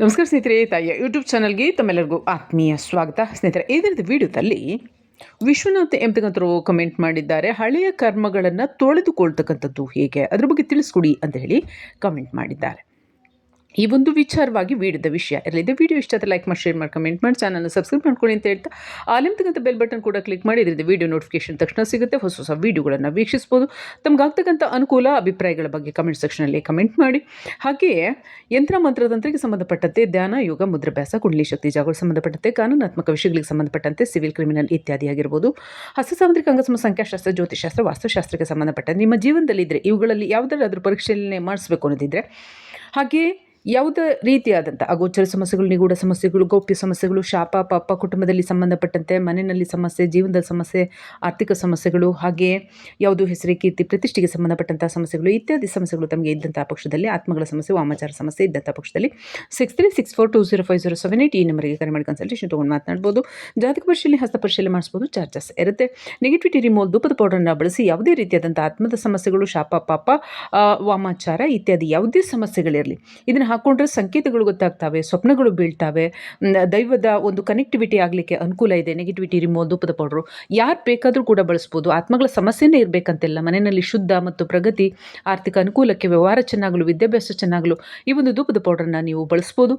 ನಮಸ್ಕಾರ ಸ್ನೇಹಿತರೆ, ತಾಯಿಯ ಯೂಟ್ಯೂಬ್ ಚಾನಲ್ಗೆ ತಮ್ಮೆಲ್ಲರಿಗೂ ಆತ್ಮೀಯ ಸ್ವಾಗತ. ಸ್ನೇಹಿತರೆ ಇದರದ ವಿಡಿಯೋದಲ್ಲಿ ವಿಶ್ವನಾಥ್ ಎಂತಕ್ಕಂಥವ್ರು ಕಮೆಂಟ್ ಮಾಡಿದ್ದಾರೆ. ಹಳೆಯ ಕರ್ಮಗಳನ್ನು ತೊಳೆದುಕೊಳ್ತಕ್ಕಂಥದ್ದು ಹೇಗೆ? ಅದ್ರ ಬಗ್ಗೆ ತಿಳಿಸ್ಕೊಡಿ ಅಂತ ಹೇಳಿ ಕಮೆಂಟ್ ಮಾಡಿದ್ದಾರೆ. ಈ ಒಂದು ವಿಚಾರವಾಗಿ ವಿಡಿಯೋದ ವಿಷಯ. ಇರಲಿದೆ ವಿಡಿಯೋ ಇಷ್ಟ ಲೈಕ್ ಮಾಡಿ ಶೇರ್ ಮಾಡಿ ಕಮೆಂಟ್ ಮಾಡಿ ಚಾನಲ್ನ ಸಬ್ಸ್ಕ್ರೈಬ್ ಮಾಡ್ಕೊಳ್ಳಿ ಅಂತ ಹೇಳ್ತಾ ಆಲಿಮ್ತಕ್ಕಂಥ ಬೆಲ್ ಬಟನ್ ಕೂಡ ಕ್ಲಿಕ್ ಮಾಡಿ ಇದರಿಂದ ವಿಡಿಯೋ ನೋಟಿಫಿಕೇಶನ್ ತಕ್ಷಣ ಸಿಗುತ್ತೆ, ಹೊಸ ಹೊಸ ವಿಡಿಯೋಗಳನ್ನು ವೀಕ್ಷಿಸ್ಬೋದು. ತಮಗಾಗ್ತಕ್ಕಂಥ ಅನುಕೂಲ, ಅಭಿಪ್ರಾಯಗಳ ಬಗ್ಗೆ ಕಮೆಂಟ್ ಸೆಕ್ಷನಲ್ಲಿ ಕಮೆಂಟ್ ಮಾಡಿ. ಹಾಗೆಯೇ, ಯಂತ್ರ ಮಂತ್ರತಂತ್ರಕ್ಕೆ ಸಂಬಂಧಪಟ್ಟಂತೆ ಧ್ಯಾನ, ಯೋಗ, ಮುದ್ರಾಭ್ಯಾಸ, ಕುಂಡಲಿ ಶಕ್ತಿ, ಜಾಗಗಳು ಸಂಬಂಧಪಟ್ಟಂತೆ ಕಾನೂನಾತ್ಮಕ ವಿಷಯಗಳಿಗೆ ಸಂಬಂಧಪಟ್ಟಂತೆ ಸಿವಿಲ್ ಕ್ರಿಮಿನಲ್ ಇತ್ಯಾದಿ ಆಗಿರ್ಬೋದು. ಹಸ್ತ ಸಾಮುದ್ರಿಕ ಅಂಗಸಮ, ಸಂಖ್ಯಾಶಾಸ್ತ್ರ ಜ್ಯೋತಿಷಾಸ್ತ್ರ ವಾಸ್ತುಶಾಸ್ತ್ರಕ್ಕೆ ಸಂಬಂಧಪಟ್ಟ ನಿಮ್ಮ ಜೀವನದಲ್ಲಿ ಇದ್ದರೆ ಇವುಗಳಲ್ಲಿ ಯಾವುದಾದ್ರೂ ಪರೀಕ್ಷೆಯಲ್ಲೇ ಮಾಡಿಸ್ಬೇಕು ಅನ್ನೋದಿದ್ರೆ ಹಾಗೆ ಯಾವುದೇ ರೀತಿಯಾದಂಥ ಅಗೋಚರ ಸಮಸ್ಯೆಗಳು, ನಿಗೂಢ ಸಮಸ್ಯೆಗಳು, ಗೌಪ್ಯ ಸಮಸ್ಯೆಗಳು, ಶಾಪ, ಪಾಪ, ಕುಟುಂಬದಲ್ಲಿ ಸಂಬಂಧಪಟ್ಟಂತೆ, ಮನೆಯಲ್ಲಿ ಸಮಸ್ಯೆ ಜೀವನದ ಸಮಸ್ಯೆ, ಆರ್ಥಿಕ ಸಮಸ್ಯೆಗಳು, ಹಾಗೆಯೇ ಯಾವುದು ಹೆಸರು, ಕೀರ್ತಿ, ಪ್ರತಿಷ್ಠೆಗೆ ಸಂಬಂಧಪಟ್ಟಂಥ ಸಮಸ್ಯೆಗಳು, ಇತ್ಯಾದಿ ಸಮಸ್ಯೆಗಳು ತಮಗೆ ಇದ್ದಂಥ ಪಕ್ಷದಲ್ಲಿ, ಆತ್ಮಗಳ ಸಮಸ್ಯೆ, ವಾಮಾಚಾರ ಸಮಸ್ಯೆ ಇದ್ದಂಥ ಪಕ್ಷದಲ್ಲಿ six three six four two zero five zero seven eight ಈ ನಂಬರ್ಗೆ ಕರೆ ಮಾಡಿ ಕನ್ಸಲ್ಟೇಷನ್ ತೊಗೊಂಡು ಮಾತನಾಡ್ಬೋದು. ಜಾತಕ ಪರಿಶೀಲನೆ, ಹಸ್ತ ಪರಿಶೀಲನೆ ಮಾಡಿಸ್ಬೋದು, ಚಾರ್ಜಸ್ ಇರುತ್ತೆ. ನೆಗೆಟಿವಿಟಿ ರಿಮೋಲ್ ಧೂಪದ ಪೌಡರ್ನ ಬಳಸಿ ಯಾವುದೇ ರೀತಿಯಾದಂಥ ಆತ್ಮದ ಸಮಸ್ಯೆಗಳು, ಶಾಪ, ಪಾಪ ವಾಮಾಚಾರ ಇತ್ಯಾದಿ ಯಾವುದೇ ಸಮಸ್ಯೆಗಳಿರಲಿ, ಇದನ್ನು ಹಾಕೊಂಡ್ರೆ ಸಂಕೇತಗಳು ಗೊತ್ತಾಗ್ತವೆ, ಸ್ವಪ್ನಗಳು ಬೀಳ್ತವೆ. ದೈವದ ಒಂದು ಕನೆಕ್ಟಿವಿಟಿ ಆಗಲಿಕ್ಕೆ ಅನುಕೂಲ ಇದೆ ನೆಗೆಟಿವಿಟಿ ರಿಮೋ ಧೂಪದ ಪೌಡ್ರು ಯಾರು ಬೇಕಾದರೂ ಕೂಡ ಬಳಸ್ಬೋದು. ಆತ್ಮಗಳ ಸಮಸ್ಯೆನೇ ಇರಬೇಕಂತಿಲ್ಲ. ಮನೆಯಲ್ಲಿ ಶುದ್ಧ ಮತ್ತು ಪ್ರಗತಿ, ಆರ್ಥಿಕ ಅನುಕೂಲಕ್ಕೆ ವ್ಯವಹಾರ ಚೆನ್ನಾಗಲು, ವಿದ್ಯಾಭ್ಯಾಸ ಚೆನ್ನಾಗಲು ಈ ಒಂದು ಧೂಪದ ಪೌಡ್ರನ್ನ ನೀವು ಬಳಸ್ಬೋದು.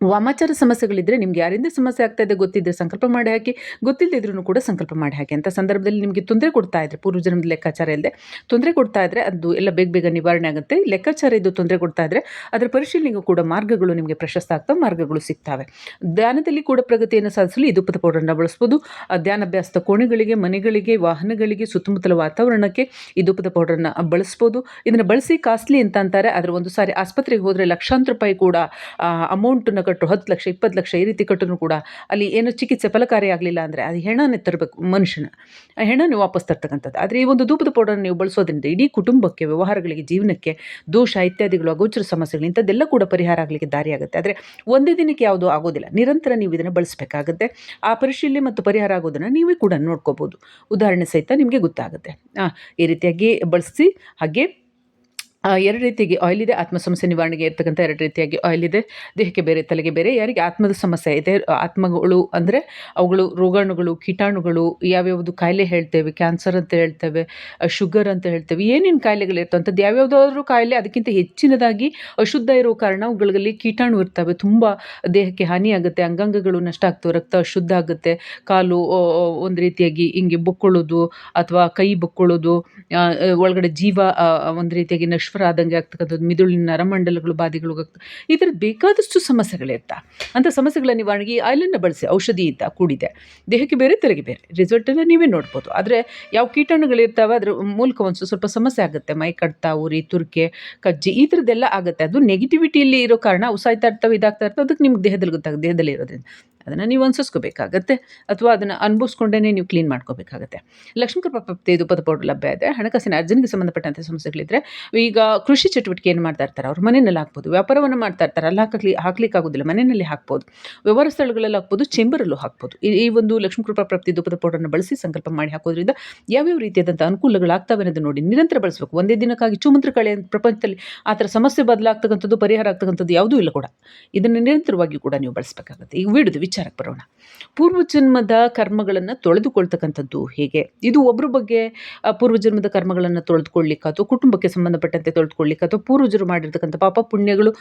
ವಾಮಾಚಾರ ಸಮಸ್ಯೆಗಳಿದ್ದರೆ ನಿಮ್ಗೆ ಯಾರಿಂದ ಸಮಸ್ಯೆ ಆಗ್ತಾ ಇದೆ ಗೊತ್ತಿದ್ದರೆ ಸಂಕಲ್ಪ ಮಾಡಿ ಹಾಕಿ. ಗೊತ್ತಿಲ್ಲದಿದ್ರೂ ಕೂಡ ಸಂಕಲ್ಪ ಮಾಡಿ ಹಾಕಿ. ಅಂತ ಸಂದರ್ಭದಲ್ಲಿ ನಿಮಗೆ ತೊಂದರೆ ಕೊಡ್ತಾ ಇದ್ರೆ ಪೂರ್ವಜನ್ಮದ ಲೆಕ್ಕಾಚಾರ ಇಲ್ಲದೆ ತೊಂದರೆ ಕೊಡ್ತಾ ಇದ್ರೆ ಅದು ಎಲ್ಲ ಬೇಗ ಬೇಗ ನಿವಾರಣೆ ಆಗುತ್ತೆ. ಲೆಕ್ಕಾಚಾರ ಇದು ತೊಂದರೆ ಕೊಡ್ತಾ ಇದ್ರೆ ಅದರ ಪರಿಶೀಲನೆಗೂ ಕೂಡ ಮಾರ್ಗಗಳು ನಿಮಗೆ ಪ್ರಶಸ್ತ ಆಗ್ತಾ ಮಾರ್ಗಗಳು ಸಿಗ್ತವೆ. ಧ್ಯಾನದಲ್ಲಿ ಕೂಡ ಪ್ರಗತಿಯನ್ನು ಸಾಧಿಸಲು ಈ ಧೂಪದ ಪೌಡರ್ನ ಬಳಸ್ಬೋದು. ಧ್ಯಾನಾಭ್ಯಾಸದ ಕೋಣೆಗಳಿಗೆ, ಮನೆಗಳಿಗೆ, ವಾಹನಗಳಿಗೆ, ಸುತ್ತಮುತ್ತಲ ವಾತಾವರಣಕ್ಕೆ ಈ ಧೂಪದ ಪೌಡರ್ನ ಬಳಸ್ಬೋದು. ಇದನ್ನು ಬಳಸಿ ಕಾಸ್ಟ್ಲಿ ಅಂತ ಅಂತಾರೆ. ಅದರ ಒಂದು ಸಾರಿ ಆಸ್ಪತ್ರೆಗೆ ಹೋದರೆ ಲಕ್ಷಾಂತರ ರೂಪಾಯಿ ಕೂಡ ಅಮೌಂಟನ್ನು ಕಟ್ಟು, ಹತ್ತು ಲಕ್ಷ, ಇಪ್ಪತ್ತು ಲಕ್ಷ ಈ ರೀತಿ ಕಟ್ಟರೂ ಕೂಡ ಅಲ್ಲಿ ಏನು ಚಿಕಿತ್ಸೆ ಫಲಕಾರಿಯಾಗಲಿಲ್ಲ ಅಂದರೆ ಅದು ಹೆಣನೇ ತರಬೇಕು ಮನುಷ್ಯನ. ಆ ಹೆಣನೇ ವಾಪಸ್ ತರ್ತಕ್ಕಂಥದ್ದು. ಆದರೆ ಈ ಒಂದು ಧೂಪದ ಪೌಡರ್ ನೀವು ಬಳಸೋದ್ರಿಂದ ಇಡೀ ಕುಟುಂಬಕ್ಕೆ, ವ್ಯವಹಾರಗಳಿಗೆ, ಜೀವನಕ್ಕೆ ದೋಷ, ಇತ್ಯಾದಿಗಳು, ಅಗೋಚರ ಸಮಸ್ಯೆಗಳು ಇಂಥದ್ದೆಲ್ಲ ಕೂಡ ಪರಿಹಾರ ಆಗಲಿಕ್ಕೆ ದಾರಿಯಾಗುತ್ತೆ. ಆದರೆ ಒಂದೇ ದಿನಕ್ಕೆ ಯಾವುದೂ ಆಗೋದಿಲ್ಲ. ನಿರಂತರ ನೀವು ಇದನ್ನು ಬಳಸಬೇಕಾಗುತ್ತೆ. ಆ ಪರಿಶೀಲನೆ ಮತ್ತು ಪರಿಹಾರ ಆಗೋದನ್ನು ನೀವೇ ಕೂಡ ನೋಡ್ಕೋಬೋದು. ಉದಾಹರಣೆ ಸಹಿತ ನಿಮಗೆ ಗೊತ್ತಾಗುತ್ತೆ. ಈ ರೀತಿಯಾಗಿ ಬಳಸಿ, ಹಾಗೆ ಎರಡು ರೀತಿಯಾಗಿ ಆಯಿಲ್ ಇದೆ ಆತ್ಮ ಸಮಸ್ಯೆ ನಿವಾರಣೆಗೆ ಇರ್ತಕ್ಕಂಥ ಎರಡು ರೀತಿಯಾಗಿ ಆಯಿಲ್ ಇದೆ. ದೇಹಕ್ಕೆ ಬೇರೆ, ತಲೆಗೆ ಬೇರೆ, ಯಾರಿಗೆ ಆತ್ಮದ ಸಮಸ್ಯೆ ಇದೆ, ಆತ್ಮಗಳು ಅಂದರೆ ಅವುಗಳು ರೋಗಾಣುಗಳು, ಕೀಟಾಣುಗಳು, ಯಾವ್ಯಾವುದು ಕಾಯಿಲೆ ಹೇಳ್ತೇವೆ ಕ್ಯಾನ್ಸರ್ ಅಂತ ಹೇಳ್ತೇವೆ ಶುಗರ್ ಅಂತ ಹೇಳ್ತೇವೆ, ಏನೇನು ಕಾಯಿಲೆಗಳು ಇರ್ತವಂಥದ್ದು ಯಾವ್ಯಾವುದಾದ್ರೂ ಕಾಯಿಲೆ ಅದಕ್ಕಿಂತ ಹೆಚ್ಚಿನದಾಗಿ ಅಶುದ್ಧ ಇರೋ ಕಾರಣ ಅವುಗಳಲ್ಲಿ ಕೀಟಾಣು ಇರ್ತವೆ. ತುಂಬ ದೇಹಕ್ಕೆ ಹಾನಿಯಾಗುತ್ತೆ ಅಂಗಾಂಗಗಳು ನಷ್ಟ ಆಗ್ತವೆ, ರಕ್ತ ಅಶುದ್ಧ ಆಗುತ್ತೆ. ಕಾಲು ಒಂದು ರೀತಿಯಾಗಿ ಹಿಂಗೆ ಬೊಕ್ಕೊಳ್ಳೋದು ಅಥವಾ ಕೈ ಬೊಕ್ಕೊಳ್ಳೋದು ಒಳಗಡೆ ಜೀವ ಒಂದು ರೀತಿಯಾಗಿ ನಶ್ವರ ಆದಂಗೆ ಆಗ್ತಕ್ಕಂಥದ್ದು, ಮಿದುಳಿನ ನರಮಂಡಲಗಳು, ಬಾಧೆಗಳು ಈ ಥರದ್ದು ಬೇಕಾದಷ್ಟು ಸಮಸ್ಯೆಗಳಿರ್ತಾ ಅಂಥ ಸಮಸ್ಯೆಗಳ ನಿವಾರಣೆಗೆ ಆಯಿಲನ್ನು ಬಳಸಿ ಔಷಧಿಯಿಂದ ಕೂಡಿದೆ. ದೇಹಕ್ಕೆ ಬೇರೆ, ತಲೆಗೆ ಬೇರೆ. ರಿಸಲ್ಟನ್ನು ನೀವೇ ನೋಡ್ಬೋದು. ಆದರೆ ಯಾವ ಕೀಟಾಣುಗಳಿರ್ತಾವೆ ಅದ್ರ ಮೂಲಕ ಒಂದು ಸ್ವಲ್ಪ ಸಮಸ್ಯೆ ಆಗುತ್ತೆ. ಮೈ ಕಡ್ತ, ಉರಿ, ತುರ್ಕೆ, ಕಜ್ಜಿ, ಈ ಥರದ್ದೆಲ್ಲ ಆಗುತ್ತೆ. ಅದು ನೆಗೆಟಿವಿಟಿಯಲ್ಲಿ ಇರೋ ಕಾರಣ ಉಸಾಯ್ತಾ ಸಾಯ್ತಾ ಇರ್ತವೆ, ಇದಾಗ್ತಾ ಇರ್ತವೆ, ಅದಕ್ಕೆ ನಿಮ್ಗೆ ದೇಹದಲ್ಲಿ ಗೊತ್ತಾಗುತ್ತೆ ದೇಹದಲ್ಲಿ ಇರೋದ್ರಿಂದ ಅದನ್ನು ನೀವು ಅನ್ಸಿಸ್ಕೋಬೇಕಾಗತ್ತೆ. ಅಥವಾ ಅದನ್ನು ಅನುಭವಿಸ್ಕೊಂಡೇ ನೀವು ಕ್ಲೀನ್ ಮಾಡ್ಕೋಬೇಕಾಗತ್ತೆ. ಲಕ್ಷ್ಮೀಕೃಪ ಧೂಪದ ಪೌಡರ್ ಲಭ್ಯ ಇದೆ. ಹಣಕಾಸಿನ ಅರ್ಜನಿಗೆ ಸಂಬಂಧಪಟ್ಟಂಥ ಸಮಸ್ಯೆಗಳಿದ್ದರೆ ಈಗ ಕೃಷಿ ಚಟುವಟಿಕೆ ಏನು ಮಾಡ್ತಾ ಇರ್ತಾರೆ? ಅವ್ರು ಮನೆಯಲ್ಲಿ ಹಾಕ್ಬೋದು, ವ್ಯಾಪಾರವನ್ನು ಮಾಡ್ತಾ ಇರ್ತಾರೆ. ಅಲ್ಲಿ ಹಾಕಲಿ ಹಾಕ್ಲಿಕ್ಕೆ ಆಗೋದಿಲ್ಲ ಮನೆಯಲ್ಲಿ ಹಾಕ್ಬೋದು, ವ್ಯವಹಾರ ಸ್ಥಳಗಳಲ್ಲಿ ಹಾಕ್ಬೋದು, ಚೇಂಬರಲ್ಲೂ ಹಾಕ್ಬೋದು. ಈ ಒಂದು ಲಕ್ಷ್ಮೀಕೃಪಾ ಪ್ರಾಪ್ತಿ ಧೂಪದ ಪೌಡರ್ನ ಬಳಸಿ ಸಂಕಲ್ಪ ಮಾಡಿ ಹಾಕೋದ್ರಿಂದ ಯಾವ್ಯಾವ ರೀತಿಯಾದಂಥ ಅನುಕೂಲಗಳಾಗ್ತವೆ ಅನ್ನೋದು ನೋಡಿ ನಿರಂತರ ಬಳಸಬೇಕು. ಒಂದೇ ದಿನಕ್ಕಾಗಿ ಚುಮಂತ್ರ ಕಳೆ ಪ್ರಪಂಚದಲ್ಲಿ ಆ ಥರ ಸಮಸ್ಯೆ ಬದಲಾಗ್ತಕ್ಕಂಥದ್ದು, ಪರಿಹಾರ ಆಗ್ತಕ್ಕಂಥದ್ದು ಯಾವುದೂ ಇಲ್ಲ ಕೂಡ. ಇದನ್ನು ನಿರಂತರವಾಗಿ ಕೂಡ ನೀವು ಬಳಸಬೇಕಾಗುತ್ತೆ. ಈಗ ವಿಡಿಯೋದ ವಿಚಾರಕ್ಕೆ ಬರೋಣ. ಪೂರ್ವಜನ್ಮದ ಕರ್ಮಗಳನ್ನು ತೊಳೆದುಕೊಳ್ತಕ್ಕಂಥದ್ದು ಹೇಗೆ? ಇದು ಒಬ್ಬರ ಬಗ್ಗೆ ಪೂರ್ವಜನ್ಮದ ಕರ್ಮಗಳನ್ನು ತೊಳೆದುಕೊಳ್ಳಿಕ್ಕೆ ಅಥವಾ ಕುಟುಂಬಕ್ಕೆ ಸಂಬಂಧಪಟ್ಟಂತೆ ತೊಳೆದುಕೊಳ್ಳಿಕ್ಕೆ ಅಥವಾ ಪೂರ್ವಜರು ಮಾಡಿರ್ತಕ್ಕಂಥ ಪಾಪ ಪುಣ್ಯಗಳು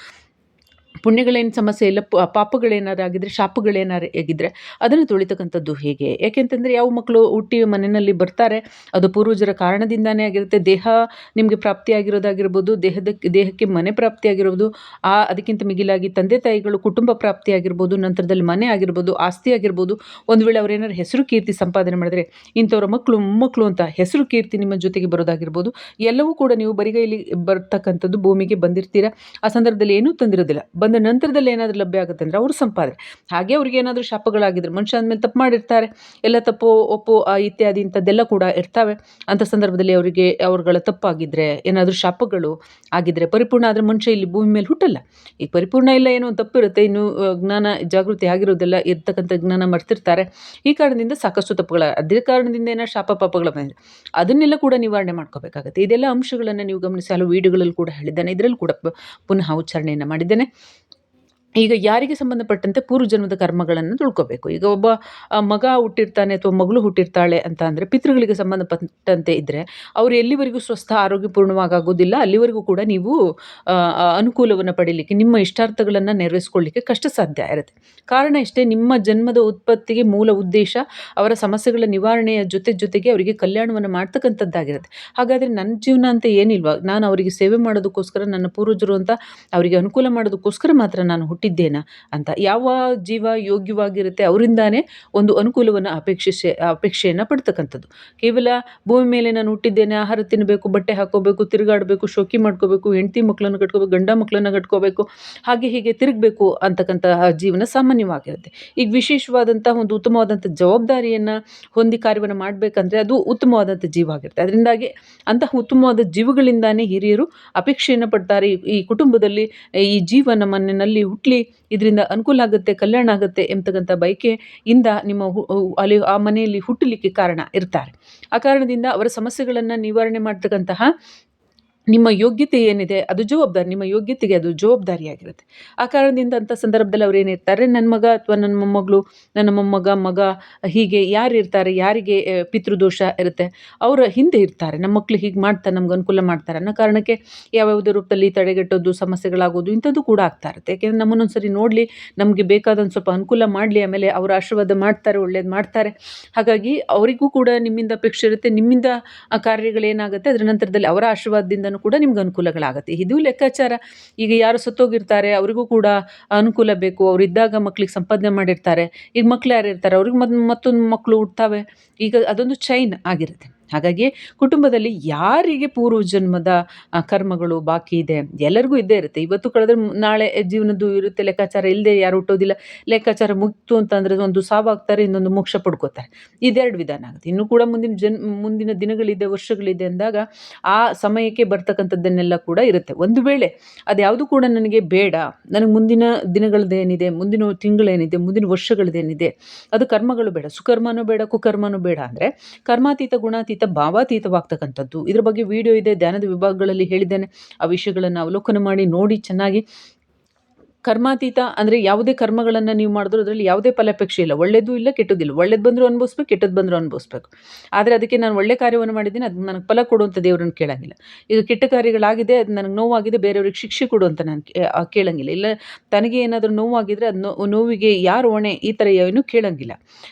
ಪುಣ್ಯಗಳೇನು ಸಮಸ್ಯೆ ಇಲ್ಲ ಪಾಪಗಳೇನಾರು ಆಗಿದ್ರೆ ಶಾಪಗಳೇನಾರು ಆಗಿದ್ರೆ ಅದನ್ನು ತೊಳಿತಕ್ಕಂಥದ್ದು ಹೇಗೆ? ಯಾಕೆಂತಂದರೆ ಯಾವ ಮಕ್ಕಳು ಹುಟ್ಟಿ ಮನೆಯಲ್ಲಿ ಬರ್ತಾರೆ, ಅದು ಪೂರ್ವಜರ ಕಾರಣದಿಂದಾನೇ ಆಗಿರುತ್ತೆ. ದೇಹ ನಿಮಗೆ ಪ್ರಾಪ್ತಿಯಾಗಿರೋದಾಗಿರ್ಬೋದು, ದೇಹದ, ದೇಹಕ್ಕೆ ಮನೆ ಪ್ರಾಪ್ತಿಯಾಗಿರೋದು, ಆ, ಅದಕ್ಕಿಂತ ಮಿಗಿಲಾಗಿ ತಂದೆ ತಾಯಿಗಳು ಕುಟುಂಬ ಪ್ರಾಪ್ತಿಯಾಗಿರ್ಬೋದು, ನಂತರದಲ್ಲಿ ಮನೆ ಆಗಿರ್ಬೋದು, ಆಸ್ತಿ ಆಗಿರ್ಬೋದು, ಒಂದು ವೇಳೆ ಅವರೇನಾದ್ರು ಹೆಸರು ಕೀರ್ತಿ ಸಂಪಾದನೆ ಮಾಡಿದ್ರೆ, ಇಂಥವ್ರ ಮಕ್ಕಳು, ಮೊಮ್ಮಕ್ಕಳು ಅಂತ ಹೆಸರು ಕೀರ್ತಿ ನಿಮ್ಮ ಜೊತೆಗೆ ಬರೋದಾಗಿರ್ಬೋದು, ಎಲ್ಲವೂ ಕೂಡ ನೀವು ಬರಿಗೈಲಿ ಬರ್ತಕ್ಕಂಥದ್ದು ಭೂಮಿಗೆ ಬಂದಿರ್ತೀರ. ಆ ಸಂದರ್ಭದಲ್ಲಿ ಏನೂ ತಂದಿರೋದಿಲ್ಲ. ಬಂದ ನಂತರದಲ್ಲಿ ಏನಾದರೂ ಲಭ್ಯ ಆಗುತ್ತೆ ಅಂದರೆ ಅವರು ಸಂಪಾದನೆ. ಹಾಗೆ ಅವ್ರಿಗೆ ಏನಾದರೂ ಶಾಪಗಳಾಗಿದ್ದರೆ ಮನುಷ್ಯ ಅಂದಮೇಲೆ ತಪ್ಪು ಮಾಡಿರ್ತಾರೆ. ಎಲ್ಲ ತಪ್ಪು, ಒಪ್ಪು ಇತ್ಯಾದಿ ಇಂಥದ್ದೆಲ್ಲ ಕೂಡ ಇರ್ತವೆ. ಅಂಥ ಸಂದರ್ಭದಲ್ಲಿ ಅವರಿಗೆ, ಅವ್ರಗಳ ತಪ್ಪಾಗಿದ್ದರೆ ಏನಾದರೂ ಶಾಪಗಳು ಆಗಿದ್ದರೆ ಪರಿಪೂರ್ಣ ಆದರೆ ಮನುಷ್ಯ ಇಲ್ಲಿ ಭೂಮಿ ಮೇಲೆ ಹುಟ್ಟಲ್ಲ. ಈ ಪರಿಪೂರ್ಣ ಇಲ್ಲ ಏನೋ ತಪ್ಪಿರುತ್ತೆ. ಇನ್ನು ಜ್ಞಾನ, ಜಾಗೃತಿ ಆಗಿರೋದೆಲ್ಲ ಇರ್ತಕ್ಕಂಥ ಜ್ಞಾನ ಮರ್ತಿರ್ತಾರೆ. ಈ ಕಾರಣದಿಂದ ಸಾಕಷ್ಟು ತಪ್ಪುಗಳ, ಅದೇ ಕಾರಣದಿಂದ ಏನೋ ಶಾಪ ಪಾಪಗಳು ಬಂದಿದೆ. ಅದನ್ನೆಲ್ಲ ಕೂಡ ನಿವಾರಣೆ ಮಾಡ್ಕೋಬೇಕಾಗುತ್ತೆ. ಇದೆಲ್ಲ ಅಂಶಗಳನ್ನು ನೀವು ಗಮನಿಸಿ. ಹಲವು ಕೂಡ ಹೇಳಿದ್ದೇನೆ. ಇದರಲ್ಲಿ ಕೂಡ ಪುನಃ ಉಚ್ಚಾರಣೆಯನ್ನು ಮಾಡಿದ್ದೇನೆ. ಈಗ ಯಾರಿಗೆ ಸಂಬಂಧಪಟ್ಟಂತೆ ಪೂರ್ವಜನ್ಮದ ಕರ್ಮಗಳನ್ನು ತಿಳ್ಕೊಬೇಕು. ಈಗ ಒಬ್ಬ ಮಗ ಹುಟ್ಟಿರ್ತಾನೆ ಅಥವಾ ಮಗಳು ಹುಟ್ಟಿರ್ತಾಳೆ ಅಂತ ಅಂದರೆ ಪಿತೃಗಳಿಗೆ ಸಂಬಂಧಪಟ್ಟಂತೆ ಇದ್ದರೆ ಅವರು ಎಲ್ಲಿವರೆಗೂ ಸ್ವಸ್ಥ ಆರೋಗ್ಯಪೂರ್ಣವಾಗೋದಿಲ್ಲ ಅಲ್ಲಿವರೆಗೂ ಕೂಡ ನೀವು ಅನುಕೂಲವನ್ನು ಪಡೀಲಿಕ್ಕೆ, ನಿಮ್ಮ ಇಷ್ಟಾರ್ಥಗಳನ್ನು ನೆರವೇರಿಸ್ಕೊಳ್ಳಿಕ್ಕೆ ಕಷ್ಟ ಸಾಧ್ಯ ಇರುತ್ತೆ. ಕಾರಣ ಇಷ್ಟೇ, ನಿಮ್ಮ ಜನ್ಮದ ಉತ್ಪತ್ತಿಗೆ ಮೂಲ ಉದ್ದೇಶ ಅವರ ಸಮಸ್ಯೆಗಳ ನಿವಾರಣೆಯ ಜೊತೆ ಜೊತೆಗೆ ಅವರಿಗೆ ಕಲ್ಯಾಣವನ್ನು ಮಾಡ್ತಕ್ಕಂಥದ್ದಾಗಿರುತ್ತೆ. ಹಾಗಾದರೆ ನನ್ನ ಜೀವನ ಅಂತ ಏನಿಲ್ವ? ನಾನು ಅವರಿಗೆ ಸೇವೆ ಮಾಡೋದಕ್ಕೋಸ್ಕರ ನನ್ನ ಪೂರ್ವಜರು ಅಂತ ಅವರಿಗೆ ಅನುಕೂಲ ಮಾಡೋದಕ್ಕೋಸ್ಕರ ಮಾತ್ರ ನಾನು ಹುಟ್ಟಿದ್ದೇನಾ ಅಂತ. ಯಾವ ಜೀವ ಯೋಗ್ಯವಾಗಿರುತ್ತೆ ಅವರಿಂದಾನೇ ಒಂದು ಅನುಕೂಲವನ್ನು ಅಪೇಕ್ಷಿಸಿ, ಅಪೇಕ್ಷೆಯನ್ನು ಪಡ್ತಕ್ಕಂಥದ್ದು. ಕೇವಲ ಭೂಮಿ ಮೇಲೆ ನಾನು ಹುಟ್ಟಿದ್ದೇನೆ, ಆಹಾರ ತಿನ್ನಬೇಕು, ಬಟ್ಟೆ ಹಾಕೋಬೇಕು, ತಿರುಗಾಡಬೇಕು, ಶೋಕಿ ಮಾಡ್ಕೋಬೇಕು, ಹೆಂಡತಿ ಮಕ್ಕಳನ್ನು ಕಟ್ಕೋಬೇಕು, ಗಂಡ ಮಕ್ಕಳನ್ನು ಕಟ್ಕೋಬೇಕು, ಹಾಗೆ ಹೀಗೆ ತಿರುಗಬೇಕು ಅಂತಕ್ಕಂತಹ ಜೀವನ ಸಾಮಾನ್ಯವಾಗಿರುತ್ತೆ. ಈಗ ವಿಶೇಷವಾದಂಥ ಒಂದು ಉತ್ತಮವಾದಂಥ ಜವಾಬ್ದಾರಿಯನ್ನು ಹೊಂದಿ ಕಾರ್ಯವನ್ನು ಮಾಡಬೇಕಂದ್ರೆ ಅದು ಉತ್ತಮವಾದಂಥ ಜೀವ ಆಗಿರುತ್ತೆ. ಅದರಿಂದಾಗಿ ಅಂತಹ ಉತ್ತಮವಾದ ಜೀವಗಳಿಂದಾನೇ ಹಿರಿಯರು ಅಪೇಕ್ಷೆಯನ್ನು ಪಡ್ತಾರೆ. ಈ- ಕುಟುಂಬದಲ್ಲಿ ಈ ಜೀವ ನಮ್ಮ ಮನೆಯಲ್ಲಿ ಇದರಿಂದ ಅನುಕೂಲ ಆಗುತ್ತೆ, ಕಲ್ಯಾಣ ಆಗುತ್ತೆ ಎಂಬತಕ್ಕಂಥ ಇಂದ ನಿಮ್ಮ ಅಲ್ಲಿ ಆ ಮನೆಯಲ್ಲಿ ಹುಟ್ಟಲಿಕ್ಕೆ ಕಾರಣ ಇರ್ತಾರೆ. ಆ ಕಾರಣದಿಂದ ಅವರ ಸಮಸ್ಯೆಗಳನ್ನು ನಿವಾರಣೆ ಮಾಡ್ತಕ್ಕಂತಹ ನಿಮ್ಮ ಯೋಗ್ಯತೆ ಏನಿದೆ ಅದು ಜವಾಬ್ದಾರಿ, ನಿಮ್ಮ ಯೋಗ್ಯತೆಗೆ ಅದು ಜವಾಬ್ದಾರಿಯಾಗಿರುತ್ತೆ. ಆ ಕಾರಣದಿಂದ ಅಂಥ ಸಂದರ್ಭದಲ್ಲಿ ಅವ್ರು ಏನಿರ್ತಾರೆ ನನ್ನ ಮಗ ಅಥವಾ ನನ್ನ ಮೊಮ್ಮಗಳು, ನನ್ನ ಮೊಮ್ಮಗ, ಮಗ, ಹೀಗೆ ಯಾರು ಇರ್ತಾರೆ ಯಾರಿಗೆ ಪಿತೃದೋಷ ಇರುತ್ತೆ, ಅವರ ಹಿಂದೆ ಇರ್ತಾರೆ, ನಮ್ಮ ಮಕ್ಕಳು ಹೀಗೆ ಮಾಡ್ತಾರೆ, ನಮ್ಗೆ ಅನುಕೂಲ ಮಾಡ್ತಾರೆ ಅನ್ನೋ ಕಾರಣಕ್ಕೆ ಯಾವ್ಯಾವುದೇ ರೂಪದಲ್ಲಿ ತಡೆಗಟ್ಟೋದು, ಸಮಸ್ಯೆಗಳಾಗೋದು ಇಂಥದ್ದು ಕೂಡ ಆಗ್ತಾ ಇರುತ್ತೆ. ಯಾಕೆಂದರೆ ನಮ್ಮನ್ನೊಂದು ಸರಿ ನೋಡಲಿ, ನಮಗೆ ಬೇಕಾದಂಥ ಸ್ವಲ್ಪ ಅನುಕೂಲ ಮಾಡಲಿ, ಆಮೇಲೆ ಅವರ ಆಶೀರ್ವಾದ ಮಾಡ್ತಾರೆ, ಒಳ್ಳೇದು ಮಾಡ್ತಾರೆ. ಹಾಗಾಗಿ ಅವರಿಗೂ ಕೂಡ ನಿಮ್ಮಿಂದ ಅಪೇಕ್ಷೆ ಇರುತ್ತೆ, ನಿಮ್ಮಿಂದ ಕಾರ್ಯಗಳೇನಾಗುತ್ತೆ, ಅದರ ನಂತರದಲ್ಲಿ ಅವರ ಕೂಡ ನಿಮ್ಗೆ ಅನುಕೂಲಗಳಾಗುತ್ತೆ. ಇದು ಲೆಕ್ಕಾಚಾರ. ಈಗ ಯಾರು ಸತ್ತೋಗಿರ್ತಾರೆ, ಅವರಿಗೂ ಕೂಡ ಅನುಕೂಲ ಬೇಕು. ಅವರಿದ್ದಾಗ ಮಕ್ಳಿಗೆ ಸಂಪಾದನೆ ಮಾಡಿರ್ತಾರೆ. ಈಗ ಮಕ್ಳು ಯಾರು ಇರ್ತಾರೆ? ಅವ್ರಿಗೆ ಮತ್ ಮತ್ತೊಂದು ಮಕ್ಕಳು ಹುಟ್ತಾವೆ. ಈಗ ಅದೊಂದು ಚೈನ್ ಆಗಿರುತ್ತೆ. ಹಾಗಾಗಿ ಕುಟುಂಬದಲ್ಲಿ ಯಾರಿಗೆ ಪೂರ್ವ ಜನ್ಮದ ಕರ್ಮಗಳು ಬಾಕಿ ಇದೆ? ಎಲ್ಲರಿಗೂ ಇದ್ದೇ ಇರುತ್ತೆ. ಇವತ್ತು ಕಳೆದ್ರೆ ನಾಳೆ ಜೀವನದ್ದು ಇರುತ್ತೆ. ಲೆಕ್ಕಾಚಾರ ಇಲ್ಲದೆ ಯಾರು ಹುಟ್ಟೋದಿಲ್ಲ. ಲೆಕ್ಕಾಚಾರ ಮುಗಿತು ಅಂತಂದರೆ ಒಂದು ಸಾವಾಗ್ತಾರೆ, ಇನ್ನೊಂದು ಮೋಕ್ಷ ಪಡ್ಕೋತಾರೆ. ಇದೆರಡು ವಿಧಾನ ಆಗುತ್ತೆ. ಇನ್ನೂ ಕೂಡ ಮುಂದಿನ ಜನ್, ಮುಂದಿನ ದಿನಗಳಿದೆ, ವರ್ಷಗಳಿದೆ ಅಂದಾಗ ಆ ಸಮಯಕ್ಕೆ ಬರ್ತಕ್ಕಂಥದ್ದನ್ನೆಲ್ಲ ಕೂಡ ಇರುತ್ತೆ. ಒಂದು ವೇಳೆ ಅದ್ಯಾವುದು ಕೂಡ ನನಗೆ ಬೇಡ, ನನಗೆ ಮುಂದಿನ ದಿನಗಳದ್ದೇನಿದೆ, ಮುಂದಿನ ತಿಂಗಳೇನಿದೆ, ಮುಂದಿನ ವರ್ಷಗಳದ್ದೇನಿದೆ, ಅದು ಕರ್ಮಗಳು ಬೇಡ. ಸುಕರ್ಮನೂ ಬೇಡ, ಕುಕರ್ಮನೂ ಬೇಡ. ಅಂದರೆ ಕರ್ಮಾತೀತ, ಗುಣಾತೀತ ಭಾವಾತೀತವಾಗ್ತಕ್ಕಂಥದ್ದು. ಇದ್ರ ಬಗ್ಗೆ ವಿಡಿಯೋ ಇದೆ ಧ್ಯಾನದ ವಿಭಾಗಗಳಲ್ಲಿ ಹೇಳಿದ್ದೇನೆ. ಆ ವಿಷಯಗಳನ್ನು ಅವಲೋಕನ ಮಾಡಿ ನೋಡಿ ಚೆನ್ನಾಗಿ ಕರ್ಮಾತೀತ ಅಂದರೆ ಯಾವುದೇ ಕರ್ಮಗಳನ್ನು ನೀವು ಮಾಡಿದ್ರು ಅದರಲ್ಲಿ ಯಾವುದೇ ಫಲಾಪೇಕ್ಷೆ ಇಲ್ಲ. ಒಳ್ಳೇದು ಇಲ್ಲ ಕೆಟ್ಟದಿಲ್ಲ ಒಳ್ಳೇದು ಬಂದರೂ ಅನುಭವಿಸ್ಬೇಕು ಕೆಟ್ಟದ್ದು ಬಂದರೂ ಅನುಭವಿಸ್ಬೇಕು. ಆದರೆ ಅದಕ್ಕೆ ನಾನು ಒಳ್ಳೆ ಕಾರ್ಯವನ್ನು ಮಾಡಿದ್ದೀನಿ, ಅದು ನನಗೆ ಫಲ ಕೊಡುವಂಥ ದೇವರನ್ನು ಕೇಳಂಗಿಲ್ಲ. ಈಗ ಕೆಟ್ಟ ಕಾರ್ಯಗಳಾಗಿದೆ, ಅದು ನನಗೆ ನೋವಾಗಿದೆ, ಬೇರೆಯವ್ರಿಗೆ ಶಿಕ್ಷೆ ಕೊಡು ಅಂತ ನಾನು ಕೇಳಂಗಿಲ್ಲ. ಇಲ್ಲ, ತನಗೆ ಏನಾದರೂ ನೋವಾಗಿದ್ರೆ ಅದು ನೋ- ನೋವಿಗೆ ಯಾರು ಹೊಣೆ, ಈ ಥರ ಏನು ಕೇಳಂಗಿಲ್ಲ.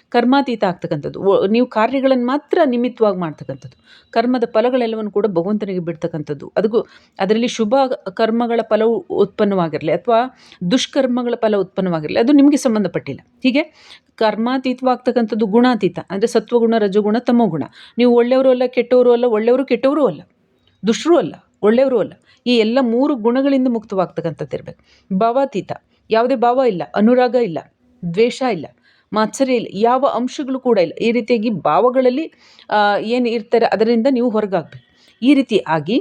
ಕರ್ಮಾತೀತ ಆಗ್ತಕ್ಕಂಥದ್ದು. ನೀವು ಕಾರ್ಯಗಳನ್ನು ಮಾತ್ರ ನಿಮಿತ್ತವಾಗಿ ಮಾಡ್ತಕ್ಕಂಥದ್ದು. ಕರ್ಮದ ಫಲಗಳೆಲ್ಲವನ್ನು ಕೂಡ ಭಗವಂತನಿಗೆ ಬಿಡ್ತಕ್ಕಂಥದ್ದು. ಅದಕ್ಕೂ ಅದರಲ್ಲಿ ಶುಭ ಕರ್ಮಗಳ ಫಲವು ಉತ್ಪನ್ನವಾಗಿರಲಿ. ಅಥವಾ ದುಷ್ಕರ್ಮಗಳ ಫಲ ಉತ್ಪನ್ನವಾಗಿರಲಿ, ಅದು ನಿಮಗೆ ಸಂಬಂಧಪಟ್ಟಿಲ್ಲ. ಹೀಗೆ ಕರ್ಮಾತೀತವಾಗ್ತಕ್ಕಂಥದ್ದು ಗುಣಾತೀತ, ಅಂದರೆ ಸತ್ವಗುಣ, ರಜಗುಣ, ತಮೋಗುಣ. ನೀವು ಒಳ್ಳೆಯವರು ಅಲ್ಲ, ಕೆಟ್ಟವರು ಅಲ್ಲ, ಒಳ್ಳೆಯವರು ಕೆಟ್ಟವರು ಅಲ್ಲ, ದುಷ್ಟರು ಅಲ್ಲ, ಒಳ್ಳೆಯವರು ಅಲ್ಲ. ಈ ಎಲ್ಲ ಮೂರು ಗುಣಗಳಿಂದ ಮುಕ್ತವಾಗ್ತಕ್ಕಂಥದ್ದು ಇರಬೇಕು. ಭಾವಾತೀತ, ಯಾವುದೇ ಭಾವ ಇಲ್ಲ, ಅನುರಾಗ ಇಲ್ಲ, ದ್ವೇಷ ಇಲ್ಲ, ಮಾತ್ಸರ್ಯ ಇಲ್ಲ, ಯಾವ ಅಂಶಗಳು ಕೂಡ ಇಲ್ಲ. ಈ ರೀತಿಯಾಗಿ ಭಾವಗಳಲ್ಲಿ ಏನು ಇರ್ತಾರೆ, ಅದರಿಂದ ನೀವು ಹೊರಗಾಗಬೇಕು. ಈ ರೀತಿ ಆಗಿ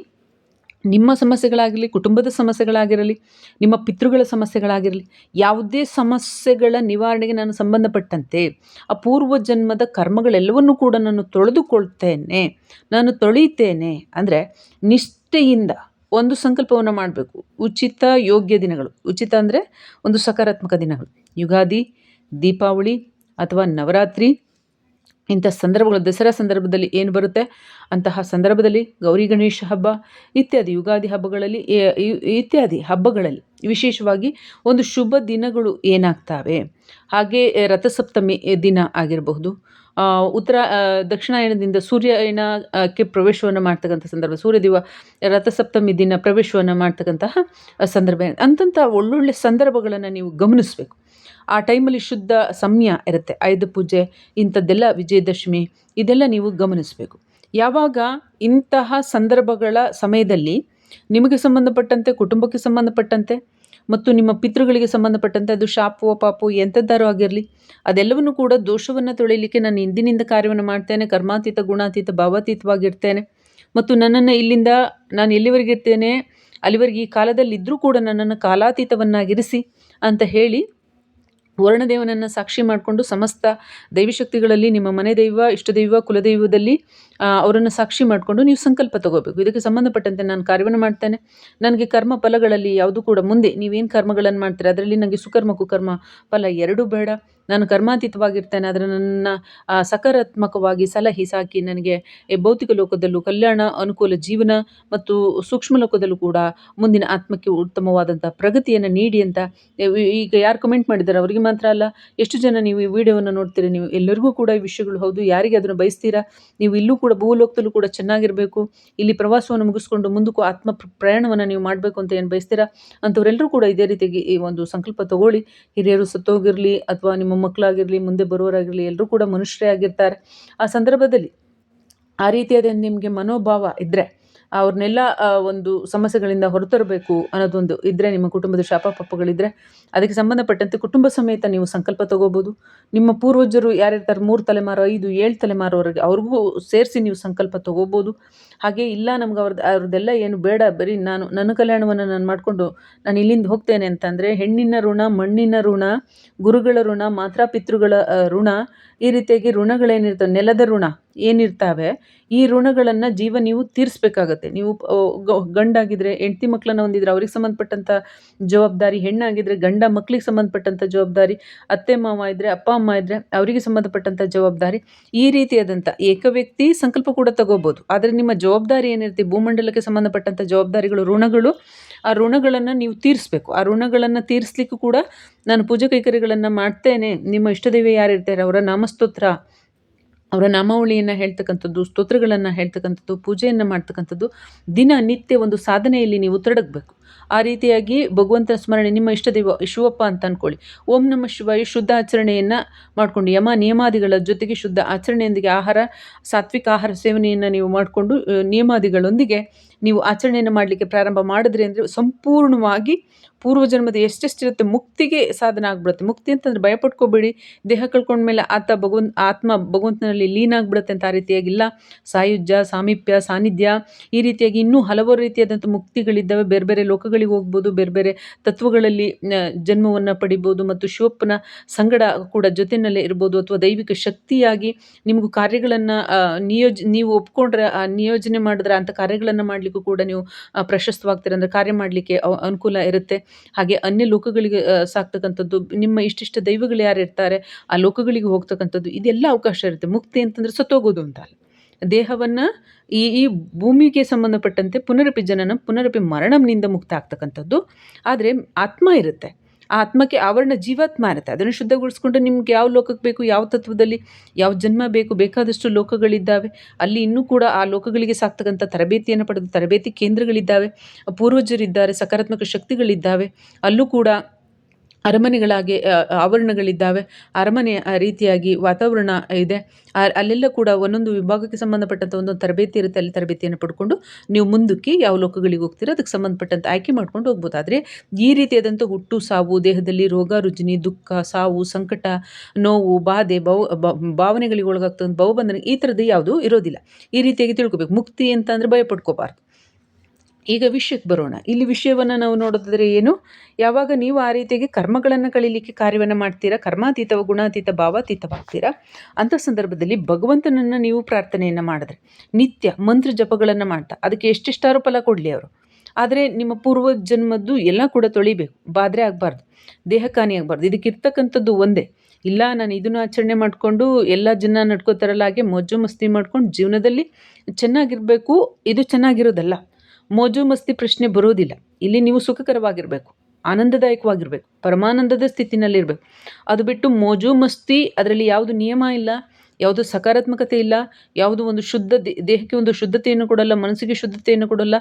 ನಿಮ್ಮ ಸಮಸ್ಯೆಗಳಾಗಿರಲಿ, ಕುಟುಂಬದ ಸಮಸ್ಯೆಗಳಾಗಿರಲಿ, ನಿಮ್ಮ ಪಿತೃಗಳ ಸಮಸ್ಯೆಗಳಾಗಿರಲಿ, ಯಾವುದೇ ಸಮಸ್ಯೆಗಳ ನಿವಾರಣೆಗೆ ನಾನು ಸಂಬಂಧಪಟ್ಟಂತೆ ಆ ಪೂರ್ವ ಜನ್ಮದ ಕರ್ಮಗಳೆಲ್ಲವನ್ನೂ ಕೂಡ ನಾನು ತೊಳೆದುಕೊಳ್ತೇನೆ, ನಾನು ತೊಳೆಯುತ್ತೇನೆ ಅಂದರೆ ನಿಷ್ಠೆಯಿಂದ ಒಂದು ಸಂಕಲ್ಪವನ್ನು ಮಾಡಬೇಕು. ಉಚಿತ ಯೋಗ್ಯ ದಿನಗಳು. ಉಚಿತ ಅಂದರೆ ಒಂದು ಸಕಾರಾತ್ಮಕ ದಿನಗಳು. ಯುಗಾದಿ, ದೀಪಾವಳಿ ಅಥವಾ ನವರಾತ್ರಿ ಇಂಥ ಸಂದರ್ಭಗಳು, ದಸರಾ ಸಂದರ್ಭದಲ್ಲಿ ಏನು ಬರುತ್ತೆ? ಅಂತಹ ಸಂದರ್ಭದಲ್ಲಿ ಗೌರಿ ಗಣೇಶ ಹಬ್ಬ, ಇತ್ಯಾದಿ ಯುಗಾದಿ ಹಬ್ಬಗಳಲ್ಲಿ ಇತ್ಯಾದಿ ಹಬ್ಬಗಳಲ್ಲಿ ವಿಶೇಷವಾಗಿ ಒಂದು ಶುಭ ದಿನಗಳು ಏನಾಗ್ತವೆ? ಹಾಗೆ ರಥಸಪ್ತಮಿ ದಿನ ಆಗಿರಬಹುದು. ಉತ್ತರ ದಕ್ಷಿಣಾಯನದಿಂದ ಸೂರ್ಯಾಯನಕ್ಕೆ ಪ್ರವೇಶವನ್ನು ಮಾಡ್ತಕ್ಕಂಥ ಸಂದರ್ಭ, ಸೂರ್ಯದೇವ ರಥಸಪ್ತಮಿ ದಿನ ಪ್ರವೇಶವನ್ನು ಮಾಡ್ತಕ್ಕಂತಹ ಸಂದರ್ಭ. ಅಂತಂಥ ಒಳ್ಳೊಳ್ಳೆ ಸಂದರ್ಭಗಳನ್ನು ನೀವು ಗಮನಿಸಬೇಕು. ಆ ಟೈಮಲ್ಲಿ ಶುದ್ಧ ಸಮಯ ಇರುತ್ತೆ. ಆಯುಧ ಪೂಜೆ, ಇಂಥದ್ದೆಲ್ಲ ವಿಜಯದಶಮಿ, ಇದೆಲ್ಲ ನೀವು ಗಮನಿಸಬೇಕು. ಯಾವಾಗ ಇಂತಹ ಸಂದರ್ಭಗಳ ಸಮಯದಲ್ಲಿ ನಿಮಗೆ ಸಂಬಂಧಪಟ್ಟಂತೆ, ಕುಟುಂಬಕ್ಕೆ ಸಂಬಂಧಪಟ್ಟಂತೆ ಮತ್ತು ನಿಮ್ಮ ಪಿತೃಗಳಿಗೆ ಸಂಬಂಧಪಟ್ಟಂತೆ ಅದು ಶಾಪು ಪಾಪು ಎಂಥದ್ದಾರು ಆಗಿರಲಿ, ಅದೆಲ್ಲವನ್ನು ಕೂಡ ದೋಷವನ್ನು ತೊಳೆಯಲಿಕ್ಕೆ ನಾನು ಇಂದಿನಿಂದ ಕಾರ್ಯವನ್ನು ಮಾಡ್ತೇನೆ, ಕರ್ಮಾತೀತ, ಗುಣಾತೀತ, ಭಾವಾತೀತವಾಗಿರ್ತೇನೆ ಮತ್ತು ನನ್ನನ್ನು ಇಲ್ಲಿಂದ ನಾನು ಎಲ್ಲಿವರೆಗೆ ಇರ್ತೇನೆ ಅಲ್ಲಿವರೆಗೆ ಈ ಕಾಲದಲ್ಲಿ ಇದ್ದರೂ ಕೂಡ ನನ್ನನ್ನು ಕಾಲಾತೀತವನ್ನಾಗಿರಿಸಿ ಅಂತ ಹೇಳಿ ವರ್ಣದೇವನನ್ನು ಸಾಕ್ಷಿ ಮಾಡಿಕೊಂಡು ಸಮಸ್ತ ದೈವಶಕ್ತಿಗಳಲ್ಲಿ ನಿಮ್ಮ ಮನೆ ದೈವ, ಇಷ್ಟ ದೈವ, ಕುಲದೈವದಲ್ಲಿ ಅವರನ್ನು ಸಾಕ್ಷಿ ಮಾಡಿಕೊಂಡು ನೀವು ಸಂಕಲ್ಪ ತಗೋಬೇಕು. ಇದಕ್ಕೆ ಸಂಬಂಧಪಟ್ಟಂತೆ ನಾನು ಕಾರ್ಯವನ್ನು ಮಾಡ್ತೇನೆ. ನನಗೆ ಕರ್ಮ ಫಲಗಳಲ್ಲಿ ಯಾವುದು ಕೂಡ ಮುಂದೆ ನೀವೇನು ಕರ್ಮಗಳನ್ನು ಮಾಡ್ತೀರಾ, ಅದರಲ್ಲಿ ನನಗೆ ಸುಕರ್ಮ, ಕುಕರ್ಮ ಫಲ ಎರಡೂ ಬೇಡ. ನಾನು ಕರ್ಮಾತೀತವಾಗಿರ್ತೇನೆ, ಆದರೆ ನನ್ನ ಸಕಾರಾತ್ಮಕವಾಗಿ ಸಲಹೆ ಸಾಕಿ ನನಗೆ ಭೌತಿಕ ಲೋಕದಲ್ಲೂ ಕಲ್ಯಾಣ, ಅನುಕೂಲ ಜೀವನ ಮತ್ತು ಸೂಕ್ಷ್ಮ ಲೋಕದಲ್ಲೂ ಕೂಡ ಮುಂದಿನ ಆತ್ಮಕ್ಕೆ ಉತ್ತಮವಾದಂಥ ಪ್ರಗತಿಯನ್ನು ನೀಡಿ ಅಂತ ಈಗ ಯಾರು ಕಮೆಂಟ್ ಮಾಡಿದ್ದಾರೆ ಅವರಿಗೆ ಮಾತ್ರ ಅಲ್ಲ, ಎಷ್ಟು ಜನ ನೀವು ಈ ವಿಡಿಯೋವನ್ನು ನೋಡ್ತೀರಿ, ನೀವು ಎಲ್ಲರಿಗೂ ಕೂಡ ಈ ವಿಷಯಗಳು ಹೌದು, ಯಾರಿಗೆ ಅದನ್ನು ಬಯಸ್ತೀರಾ, ನೀವು ಇಲ್ಲೂ ಕೂಡ ಭೂಲೋಕದಲ್ಲೂ ಕೂಡ ಚೆನ್ನಾಗಿರಬೇಕು, ಇಲ್ಲಿ ಪ್ರವಾಸವನ್ನು ಮುಗಿಸ್ಕೊಂಡು ಮುಂದಕ್ಕೂ ಆತ್ಮ ಪ್ರಯಾಣವನ್ನು ನೀವು ಮಾಡಬೇಕು ಅಂತ ಏನು ಬಯಸ್ತೀರಾ, ಅಂಥವರೆಲ್ಲರೂ ಕೂಡ ಇದೇ ರೀತಿಯಾಗಿ ಈ ಒಂದು ಸಂಕಲ್ಪ ತಗೊಳ್ಳಿ, ಹಿರಿಯರು ಸತ್ತೋಗಿರಲಿ ಅಥವಾ ನಿಮ್ಮ ಮಕ್ಕಳಾಗಿರಲಿ ಮುಂದೆ ಬರೋರಾಗಿರಲಿ ಎಲ್ಲರೂ ಕೂಡ ಮನುಷ್ಯರೇ ಆಗಿರ್ತಾರೆ. ಆ ಸಂದರ್ಭದಲ್ಲಿ ಆ ರೀತಿಯಾದ ನಿಮಗೆ ಮನೋಭಾವ ಇದ್ದರೆ ಅವ್ರನ್ನೆಲ್ಲ ಒಂದು ಸಮಸ್ಯೆಗಳಿಂದ ಹೊರತರಬೇಕು ಅನ್ನೋದೊಂದು ಇದ್ದರೆ ನಿಮ್ಮ ಕುಟುಂಬದ ಶಾಪ ಪಪ್ಪಗಳಿದ್ದರೆ ಅದಕ್ಕೆ ಸಂಬಂಧಪಟ್ಟಂತೆ ಕುಟುಂಬ ಸಮೇತ ನೀವು ಸಂಕಲ್ಪ ತಗೋಬೋದು. ನಿಮ್ಮ ಪೂರ್ವಜರು ಯಾರಿರ್ತಾರೆ? ಮೂರು ತಲೆಮಾರು, ಐದು, ಏಳು ತಲೆಮಾರವರೆಗೆ ಅವ್ರಿಗೂ ಸೇರಿಸಿ ನೀವು ಸಂಕಲ್ಪ ತಗೋಬೋದು. ಹಾಗೆ ಇಲ್ಲ, ನಮ್ಗೆ ಅವ್ರದ್ದು ಅವ್ರದ್ದೆಲ್ಲ ಏನು ಬೇಡ, ಬರೀ ನಾನು, ನನ್ನ ಕಲ್ಯಾಣವನ್ನು ನಾನು ಮಾಡಿಕೊಂಡು ನಾನು ಇಲ್ಲಿಂದ ಹೋಗ್ತೇನೆ ಅಂತಂದರೆ, ಹೆಣ್ಣಿನ ಋಣ, ಮಣ್ಣಿನ ಋಣ, ಗುರುಗಳ ಋಣ ಮಾತಾಪಿತೃಗಳ ಋಣ, ಈ ರೀತಿಯಾಗಿ ಋಣಗಳೇನಿರ್ತವೆ? ನೆಲದ ಋಣ. ಏನಿರ್ತಾವೆ, ಈ ಋಣಗಳನ್ನು ಜೀವ ನೀವು ತೀರಿಸ್ಬೇಕಾಗತ್ತೆ. ನೀವು ಗಂಡಾಗಿದ್ದರೆ ಹೆಂಡತಿ ಮಕ್ಕಳನ್ನ ಹೊಂದಿದ್ರೆ ಅವ್ರಿಗೆ ಸಂಬಂಧಪಟ್ಟಂಥ ಜವಾಬ್ದಾರಿ ಹೆಣ್ಣಾಗಿದ್ದರೆ ಗಂಡ ಮಕ್ಕಳಿಗೆ ಸಂಬಂಧಪಟ್ಟಂಥ ಜವಾಬ್ದಾರಿ, ಅತ್ತೆ ಮಾವ ಇದ್ದರೆ ಅಪ್ಪ, ಅಮ್ಮ ಇದ್ದರೆ ಅವರಿಗೆ ಸಂಬಂಧಪಟ್ಟಂಥ ಜವಾಬ್ದಾರಿ, ಈ ರೀತಿಯಾದಂಥ ಏಕ ವ್ಯಕ್ತಿ ಸಂಕಲ್ಪ ಕೂಡ ತಗೋಬೋದು. ಆದರೆ ನಿಮ್ಮ ಜವಾಬ್ದಾರಿ ಏನಿರುತ್ತೆ, ಭೂಮಂಡಲಕ್ಕೆ ಸಂಬಂಧಪಟ್ಟಂಥ ಜವಾಬ್ದಾರಿಗಳು, ಋಣಗಳು, ಆ ಋಣಗಳನ್ನು ನೀವು ತೀರಿಸ್ಬೇಕು. ಆ ಋಣಗಳನ್ನು ತೀರಿಸ್ಲಿಕ್ಕೂ ಕೂಡ ನಾನು ಪೂಜೆ ಕೈಕರ್ಯಗಳನ್ನು ಮಾಡ್ತೇನೆ. ನಿಮ್ಮ ಇಷ್ಟದೇವಿ ಯಾರಿರ್ತಾರೆ, ಅವರ ನಾಮಸ್ತೋತ್ರ ಅವರ ನಾಮಾವಳಿಯನ್ನು ಹೇಳ್ತಕ್ಕಂಥದ್ದು, ಸ್ತೋತ್ರಗಳನ್ನು ಹೇಳ್ತಕ್ಕಂಥದ್ದು, ಪೂಜೆಯನ್ನು ಮಾಡ್ತಕ್ಕಂಥದ್ದು, ದಿನ ನಿತ್ಯ ಒಂದು ಸಾಧನೆಯಲ್ಲಿ ನೀವು ತೊಡಗಬೇಕು ಆ ರೀತಿಯಾಗಿ ಭಗವಂತನ ಸ್ಮರಣೆ, ನಿಮ್ಮ ಇಷ್ಟ ದೇವ ಶಿವಪ್ಪ ಅಂತ ಅಂದ್ಕೊಳ್ಳಿ ಓಂ ನಮ ಶಿವಾಯ, ಶುದ್ಧ ಆಚರಣೆಯನ್ನು ಮಾಡಿಕೊಂಡು, ಯಮ ನಿಯಮಾದಿಗಳ ಜೊತೆಗೆ ಶುದ್ಧ ಆಚರಣೆಯೊಂದಿಗೆ ಆಹಾರ, ಸಾತ್ವಿಕ ಆಹಾರ ಸೇವನೆಯನ್ನು ನೀವು ಮಾಡಿಕೊಂಡು ನಿಯಮಾದಿಗಳೊಂದಿಗೆ ನೀವು ಆಚರಣೆಯನ್ನು ಮಾಡಲಿಕ್ಕೆ ಪ್ರಾರಂಭ ಮಾಡಿದ್ರಿ ಅಂದರೆ ಸಂಪೂರ್ಣವಾಗಿ ಪೂರ್ವಜನ್ಮದ ಎಷ್ಟೆಷ್ಟಿರುತ್ತೆ, ಮುಕ್ತಿಗೆ ಸಾಧನ ಆಗ್ಬಿಡುತ್ತೆ. ಮುಕ್ತಿ ಅಂತಂದ್ರೆ ಭಯ ಭಯಪಟ್ಕೋಬೇಡಿ, ದೇಹ ಕಳ್ಕೊಂಡ್ಮೇಲೆ ಆತ ಭಗವಂತ, ಆತ್ಮ ಭಗವಂತನಲ್ಲಿ ಲೀನ ಆಗಿಬಿಡುತ್ತೆ ಅಂತ ಆ ರೀತಿಯಾಗಿಲ್ಲ. ಸಾಯುಜ್ಯ, ಸಾಮೀಪ್ಯ, ಸಾನ್ನಿಧ್ಯ ಈ ರೀತಿಯಾಗಿ ಇನ್ನೂ ಹಲವಾರು ರೀತಿಯಾದಂಥ ಮುಕ್ತಿಗಳಿದ್ದಾವೆ. ಬೇರೆ ಬೇರೆ ಲೋಕಗಳಿಗೆ ಹೋಗ್ಬೋದು, ಬೇರೆ ಬೇರೆ ತತ್ವಗಳಲ್ಲಿ ಜನ್ಮವನ್ನು ಪಡಿಬೋದು ಮತ್ತು ಶಿವಪ್ಪನ ಸಂಗಡ ಕೂಡ ಜೊತೆಯಲ್ಲೇ ಇರ್ಬೋದು ಅಥವಾ ದೈವಿಕ ಶಕ್ತಿಯಾಗಿ ನಿಮಗೂ ಕಾರ್ಯಗಳನ್ನು ನಿಯೋಜ, ನೀವು ಒಪ್ಕೊಂಡ್ರೆ ನಿಯೋಜನೆ ಮಾಡಿದ್ರೆ ಅಂಥ ಕಾರ್ಯಗಳನ್ನು ಮಾಡಲಿಕ್ಕೂ ಕೂಡ ನೀವು ಪ್ರಶಸ್ತವಾಗ್ತೀರ. ಅಂದರೆ ಕಾರ್ಯ ಮಾಡಲಿಕ್ಕೆ ಅನುಕೂಲ ಇರುತ್ತೆ. ಹಾಗೆ ಅನ್ಯ ಲೋಕಗಳಿಗೆ ಸಾಕ್ತಕ್ಕಂಥದ್ದು, ನಿಮ್ಮ ಇಷ್ಟಿಷ್ಟ ದೈವಗಳು ಯಾರು ಇರ್ತಾರೆ, ಆ ಲೋಕಗಳಿಗೆ ಹೋಗ್ತಕ್ಕಂಥದ್ದು, ಇದೆಲ್ಲ ಅವಕಾಶ ಇರುತ್ತೆ. ಮುಕ್ತಿ ಅಂತಂದರೆ ಸತ್ತೋಗೋದು ಅಂತ ಅಲ್ಲ. ದೇಹವನ್ನು ಈ ಈ ಭೂಮಿಗೆ ಸಂಬಂಧಪಟ್ಟಂತೆ ಪುನರಪಿ ಜನನ, ಪುನರಪಿ ಮರಣಂನಿಂದ ಮುಕ್ತ ಆಗ್ತಕ್ಕಂಥದ್ದು ಆದರೆ ಆತ್ಮ ಇರುತ್ತೆ. ಆ ಆತ್ಮಕ್ಕೆ ಆವರಣ ಜೀವಾತ್ಮ ಇರುತ್ತೆ ಅದನ್ನು ಶುದ್ಧಗೊಳಿಸ್ಕೊಂಡು ನಿಮ್ಗೆ ಯಾವ ಲೋಕಕ್ಕೆ ಬೇಕು, ಯಾವ ತತ್ವದಲ್ಲಿ ಯಾವ ಜನ್ಮ ಬೇಕು, ಬೇಕಾದಷ್ಟು ಲೋಕಗಳಿದ್ದಾವೆ, ಅಲ್ಲಿ ಇನ್ನೂ ಕೂಡ ಆ ಲೋಕಗಳಿಗೆ ಸಾಕ್ತಕ್ಕಂಥ ತರಬೇತಿಯನ್ನು ಪಡೆದು ತರಬೇತಿ ಕೇಂದ್ರಗಳಿದ್ದಾವೆ, ಪೂರ್ವಜರಿದ್ದಾರೆ, ಸಕಾರಾತ್ಮಕ ಶಕ್ತಿಗಳಿದ್ದಾವೆ, ಅಲ್ಲೂ ಕೂಡ ಅರಮನೆಗಳಾಗಿ ಆವರಣಗಳಿದ್ದಾವೆ. ಅರಮನೆ ರೀತಿಯಾಗಿ ವಾತಾವರಣ ಇದೆ. ಅಲ್ಲೆಲ್ಲ ಕೂಡ ಒಂದೊಂದು ವಿಭಾಗಕ್ಕೆ ಸಂಬಂಧಪಟ್ಟಂಥ ಒಂದೊಂದು ತರಬೇತಿ ಇರುತ್ತೆ. ಅಲ್ಲಿ ತರಬೇತಿಯನ್ನು ಪಡ್ಕೊಂಡು ನೀವು ಮುಂದಕ್ಕೆ ಯಾವ ಲೋಕಗಳಿಗೆ ಹೋಗ್ತೀರೋ, ಅದಕ್ಕೆ ಸಂಬಂಧಪಟ್ಟಂತೆ ಆಯ್ಕೆ ಮಾಡ್ಕೊಂಡು ಹೋಗ್ಬೋದು. ಆದರೆ ಈ ರೀತಿಯಾದಂಥ ಹುಟ್ಟು, ಸಾವು, ದೇಹದಲ್ಲಿ ರೋಗ, ರುಜಿನಿ, ದುಃಖ, ಸಾವು, ಸಂಕಟ, ನೋವು, ಬಾಧೆ, ಬೌ ಭಾವನೆಗಳಿಗೆ ಒಳಗಾಗ್ತದೆ ಬಹುಬಂಧನ ಈ ಥರದ್ದು ಯಾವುದೂ ಇರೋದಿಲ್ಲ. ಈ ರೀತಿಯಾಗಿ ತಿಳ್ಕೊಬೇಕು. ಮುಕ್ತಿ ಅಂತ ಅಂದರೆ ಭಯಪಡ್ಕೋಬಾರ್ದು. ಈಗ ವಿಷಯಕ್ಕೆ ಬರೋಣ. ಇಲ್ಲಿ ವಿಷಯವನ್ನು ನಾವು ನೋಡೋದಾದರೆ ಏನು? ಯಾವಾಗ ನೀವು ಆ ರೀತಿಯಾಗಿ ಕರ್ಮಗಳನ್ನು ಕಳೀಲಿಕ್ಕೆ ಕಾರ್ಯವನ್ನು ಮಾಡ್ತೀರಾ? ಕರ್ಮಾತೀತ ಗುಣಾತೀತ, ಭಾವಾತೀತವಾಗ್ತೀರಾ? ಅಂಥ ಸಂದರ್ಭದಲ್ಲಿ ಭಗವಂತನನ್ನು ನೀವು ಪ್ರಾರ್ಥನೆಯನ್ನು ಮಾಡಿದ್ರೆ, ನಿತ್ಯ ಮಂತ್ರ ಜಪಗಳನ್ನು ಮಾಡ್ತಾ, ಅದಕ್ಕೆ ಎಷ್ಟೆಷ್ಟಾರು ಫಲ ಕೊಡಲಿ ಅವರು. ಆದರೆ ನಿಮ್ಮ ಪೂರ್ವ ಜನ್ಮದ್ದು ಎಲ್ಲ ಕೂಡ ತೊಳಿಬೇಕು. ಬಾದ್ರೆ ಆಗಬಾರ್ದು. ದೇಹಕ್ಕಾನಿ ಆಗಬಾರ್ದು. ಇದಕ್ಕೆ ಇರ್ತಕ್ಕಂಥದ್ದು ಒಂದೇ. ಇಲ್ಲ, ನಾನು ಇದನ್ನು ಆಚರಣೆ ಮಾಡಿಕೊಂಡು ಎಲ್ಲ ಜನ ನಡ್ಕೋತಾರಲ್ಲ ಹಾಗೆ ಮೊಜ್ಜು ಮಸ್ತಿ ಮಾಡ್ಕೊಂಡು ಜೀವನದಲ್ಲಿ ಚೆನ್ನಾಗಿರಬೇಕು, ಇದು ಚೆನ್ನಾಗಿರೋದಲ್ಲ. ಮೋಜು ಮಸ್ತಿ ಪ್ರಶ್ನೆ ಬರೋದಿಲ್ಲ. ಇಲ್ಲಿ ನೀವು ಸುಖಕರವಾಗಿರಬೇಕು, ಆನಂದದಾಯಕವಾಗಿರಬೇಕು, ಪರಮಾನಂದದ ಸ್ಥಿತಿನಲ್ಲಿರಬೇಕು. ಅದು ಬಿಟ್ಟು ಮೋಜು ಮಸ್ತಿ ಅದರಲ್ಲಿ ಯಾವುದು ನಿಯಮ ಇಲ್ಲ, ಯಾವುದು ಸಕಾರಾತ್ಮಕತೆ ಇಲ್ಲ, ಯಾವುದು ಒಂದು ಶುದ್ಧ ದೇಹಕ್ಕೆ ಒಂದು ಶುದ್ಧತೆಯನ್ನು ಕೊಡಲ್ಲ, ಮನಸ್ಸಿಗೆ ಶುದ್ಧತೆಯನ್ನು ಕೊಡಲ್ಲ,